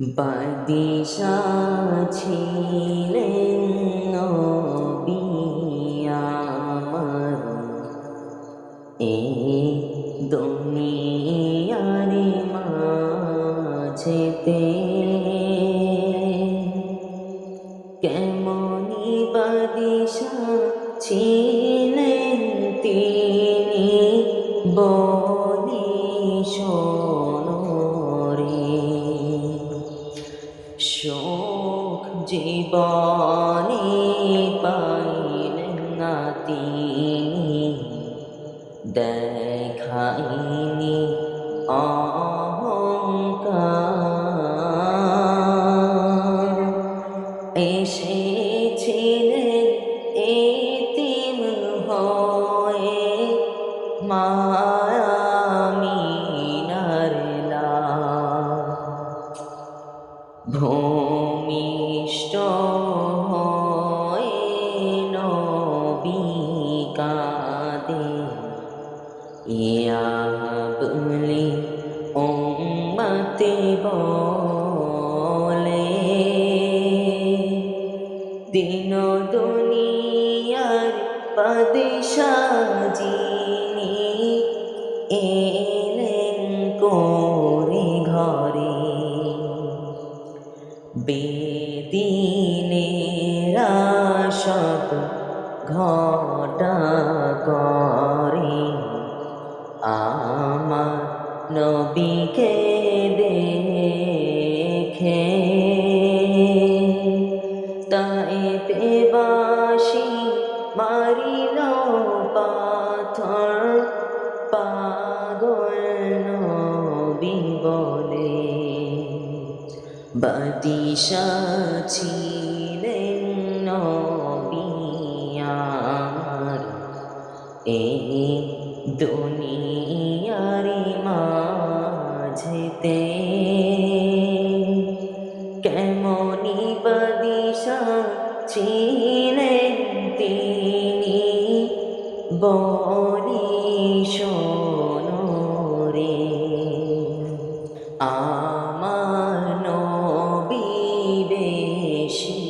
বাদিশা ছিলেন নবী আমার। এই দুনিয়ার মাঝেতে কেমনি বাদিশা ছিলেন জীবনে পাইলেন না তিনি। দেখাইনি অহংকার। এসেছিলেন এতিম হয়ে মায়ামিনার উম্মতে বলে। দিন দুনিয়ার বাদশাহ এলেন করে ঘরে বেদিনেরা সব ঘটা করে। আমার নবীকে দেখে। তাই পেবাসী মারিল পাথর পাগল নবী বলে। বাদিশা ছিলেন নবী আমার। এই দুনিয়ার মাঝেতে কেমনি বাদিশা ছিলেন তিনি বলি শোনরে আমার নবী বেশি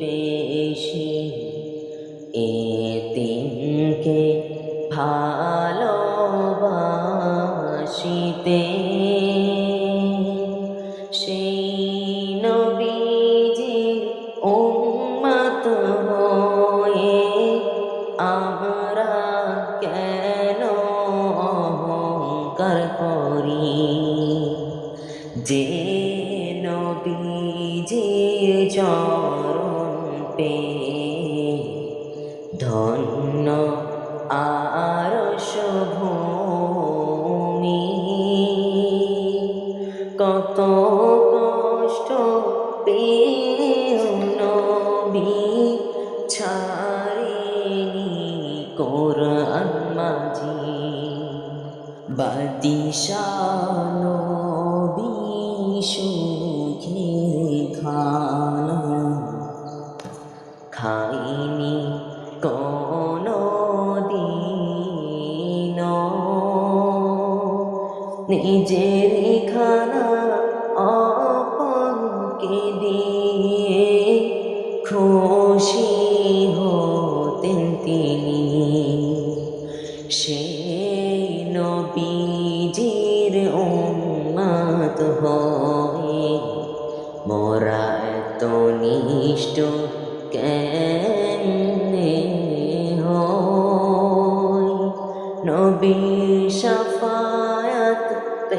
বেশি এতিমকে ভালোবাসিতে। সেই উম্মত হয়ে আমরা কেন যে চরণ পে ধন্য কত কষ্ট নবী ছাড়েনি কোরআন মাঝি। বাদিশা নবী সুখে খানা খাইনি নিজের খানা অপনকে দিয়ে খুশি হতেন তিনি। সেই নবীজির উম্মত হয়ে মোরা এত নিষ্ঠ কেনে নবী শাফায়াত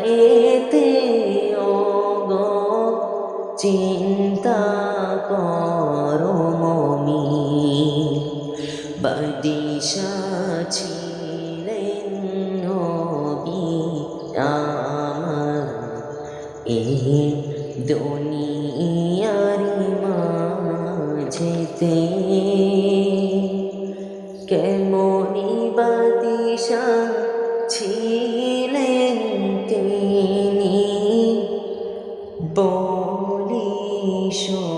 এতে গো চিন্তা করো মমি। বাদিশা ছিলেন নবী আমার। এ দুনিয়ারি মাঝেতে কেমনি বাদিশা 玻璃说。